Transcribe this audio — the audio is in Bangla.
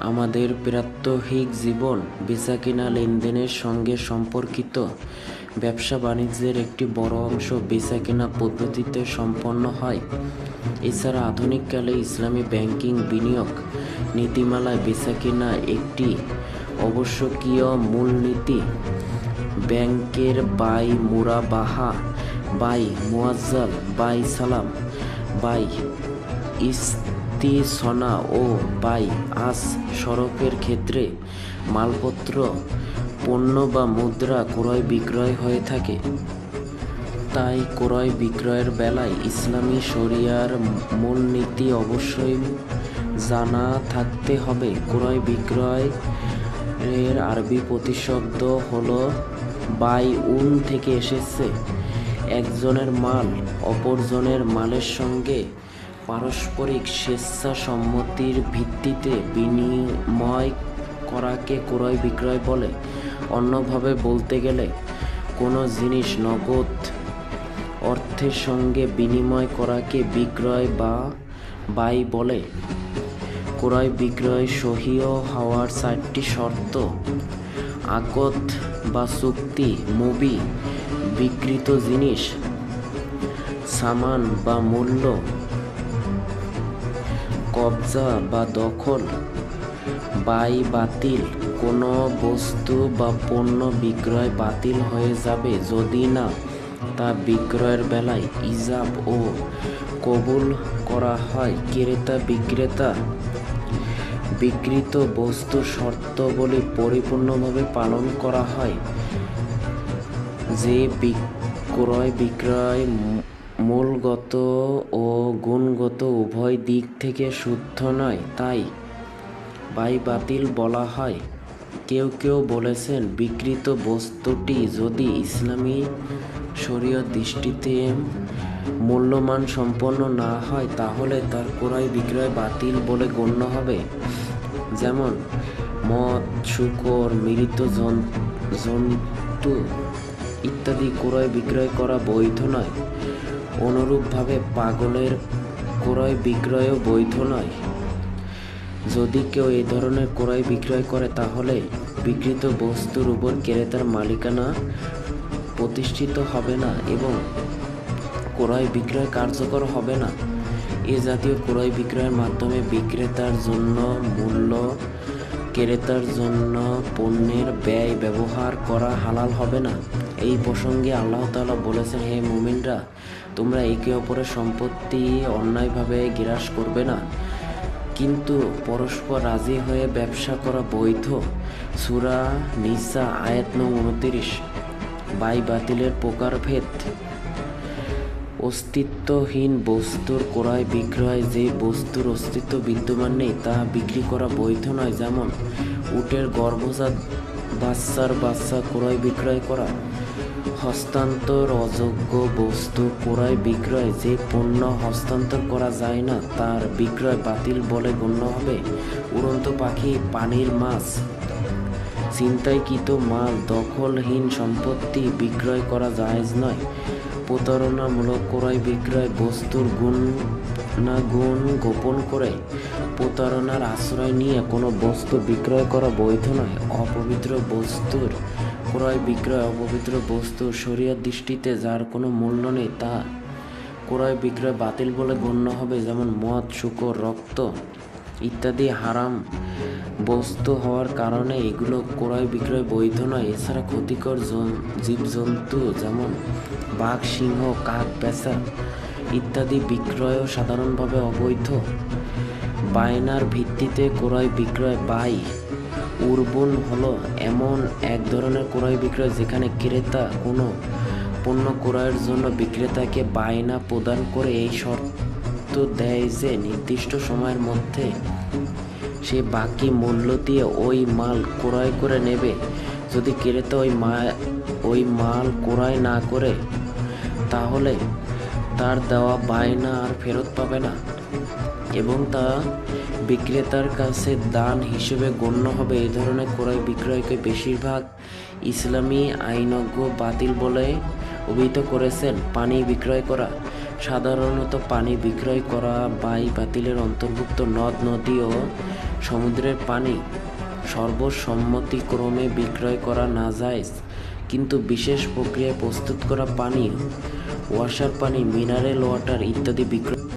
আমাদের প্রাত্যহিক জীবন বেচা বেচাকেনা লেনদেনের সঙ্গে সম্পর্কিত। ব্যবসা বাণিজ্যের একটি বড় অংশ বেচাকেনা পদ্ধতিতে সম্পন্ন হয়। এছাড়া আধুনিককালে ইসলামী ব্যাংকিং বিনিয়োগ নীতিমালায় বেচাকেনা একটি আবশ্যকীয় মূলনীতি। ব্যাংকের বাই মুরাবাহা, বাই মুয়াজ্জাল, বাই সালাম, বাই ইস্তিসনা ও বাই আস সড়কের ক্ষেত্রে মালপত্র, পণ্য বা মুদ্রা ক্রয় বিক্রয় হয়ে থাকে। তাই ক্রয় বিক্রয়ের বেলায় ইসলামী শরিয়ার মূলনীতি অবশ্যই জানা থাকতে হবে। ক্রয় বিক্রয় এর আরবি প্রতিশব্দ হলো বাই উন থেকে এসেছে। একজনের মাল অপরজনের মালের সঙ্গে পারস্পরিক স্বেচ্ছাসম্মতির ভিত্তিতে বিনিময় করাকে ক্রয় বিক্রয় বলে। অন্যভাবে বলতে গেলে, কোনো জিনিস নগদ অর্থের সঙ্গে বিনিময় করাকে বিক্রয় বা বাই বলে। ক্রয় বিক্রয় সহিয় হওয়ার চারটি শর্ত। আকদ বা চুক্তি, মুবি বিকৃত জিনিস, সামান বা মূল্য কবজা বা দখল বাই বাতিল। কোনো বস্তু বা পণ্য বিক্রয় বাতিল হয়ে যাবে যদি না তা বিক্রয়ের বেলায় ইজাব ও কবুল করা হয়। ক্রেতা বিক্রেতা বিকৃত বস্তু শর্তবলী পরিপূর্ণভাবে পালন করা হয়। যে বিক্রয় বিক্রয় মূলগত ও গুণগত উভয় দিক থেকে শুদ্ধ নয়, তাই বাই বাতিল বলা হয়। কেউ কেউ বলেছেন, বিকৃত বস্তুটি যদি ইসলামী শরীয় দৃষ্টিতে মূল্যমান সম্পন্ন না হয়, তাহলে তার ক্রয় বিক্রয় বাতিল বলে গণ্য হবে। যেমন, মদ, শুকর, মৃত জন্তু ইত্যাদি ক্রয় বিক্রয় করা বৈধ নয়। অনুরূপভাবে পাগলের ক্রয় বিক্রয়ও বৈধ নয়। যদি কেউ এই ধরনের ক্রয় বিক্রয় করে, তাহলে বিকৃত বস্তুর উপর ক্রেতার মালিকানা প্রতিষ্ঠিত হবে না এবং ক্রয় বিক্রয় কার্যকর হবে না। এ জাতীয় ক্রয় বিক্রয়ের মাধ্যমে বিক্রেতার জন্য মূল্য, ক্রেতার জন্য পণ্যের ব্যয় ব্যবহার করা হালাল হবে না। এই প্রসঙ্গে আল্লাহ তালা বলেছেন, হে মুমিনরা, তোমরা একে অপরের সম্পত্তি অন্যায়ভাবে গ্রাস করবে না। কিন্তু পরস্পর রাজি হয়ে ব্যবসা করা বৈধ। সুরা নিসা আয়াত নং উনতিরিশ। বাই বাতিলের প্রকারভেদ। অস্তিত্বহীন বস্তুর ক্রয় বিক্রয়, যে বস্তুর অস্তিত্ব বিদ্যমান নেই, তা বিক্রি করা বৈধ নয়। যেমন উটের গর্ভজাত বাচ্চার বাচ্চা ক্রয় বিক্রয় করা হস্তান্তর অযোগ্য বস্তু ক্রয় বিক্রয় যে পণ্য হস্তান্তর করা যায় না, তার বিক্রয় বাতিল বলে গণ্য হবে। উড়ন্ত পাখি, পানির মাছ, ছিনতাইকৃত মাল, দখলহীন সম্পত্তি বিক্রয় করা জায়েজ নয়। প্রতারণামূলক ক্রয় বিক্রয় বস্তুর গুণ না গুণ গোপন করে প্রতারণার আশ্রয় নিয়ে কোনো বস্তু বিক্রয় করা বৈধ নয়। অপবিত্র বস্তুর ক্রয় বিক্রয় অপবিত্র বস্তু শরীয়ত দৃষ্টিতে যার কোনো মূল্য নেই, তা ক্রয় বিক্রয় বাতিল বলে গণ্য হবে, যেমন মদ, শুকর, রক্ত ইত্যাদি হারাম বস্তু হওয়ার কারণে এগুলো ক্রয় বিক্রয় বৈধ নয়। এছাড়া ক্ষতিকর জীবজন্তু যেমন বাঘ, সিংহ, কাক পেঁচা ইত্যাদি বিক্রয়ও সাধারণভাবে অবৈধ। বায়নার ভিত্তিতে ক্রয় বিক্রয় বাই উর্বন হলো এমন এক ধরনের ক্রয় বিক্রয় যেখানে ক্রেতা কোনো পণ্য ক্রয়ের জন্য বিক্রেতাকে বায়না প্রদান করে। এই শর্ত দেয় যে নির্দিষ্ট সময়ের মধ্যে সে বাকি মূল্য দিয়ে ওই মাল ক্রয় করে নেবে। যদি ক্রেতা ওই মা, ওই মাল ক্রয় না করে, তাহলে তার দেওয়া বায়না আর ফেরত পাবে না। এবং তা বিক্রেতার কাছে দান হিসেবে গণ্য হবে। এই ধরনের ক্রয় বিক্রয়কে বেশিরভাগ ইসলামী আইনজ্ঞ বাতিল বলে অভিহিত করেছেন। পানি বিক্রয় করা, সাধারণত পানি বিক্রয় করা বাই বাতিলের অন্তর্ভুক্ত নদ, নদী ও সমুদ্রের পানি সর্বসম্মতিক্রমে বিক্রয় করা না যায় কিন্তু বিশেষ প্রক্রিয়ায় প্রস্তুত করা পানি ওয়াশার পানি, মিনারেল ওয়াটার ইত্যাদি বিক্রয়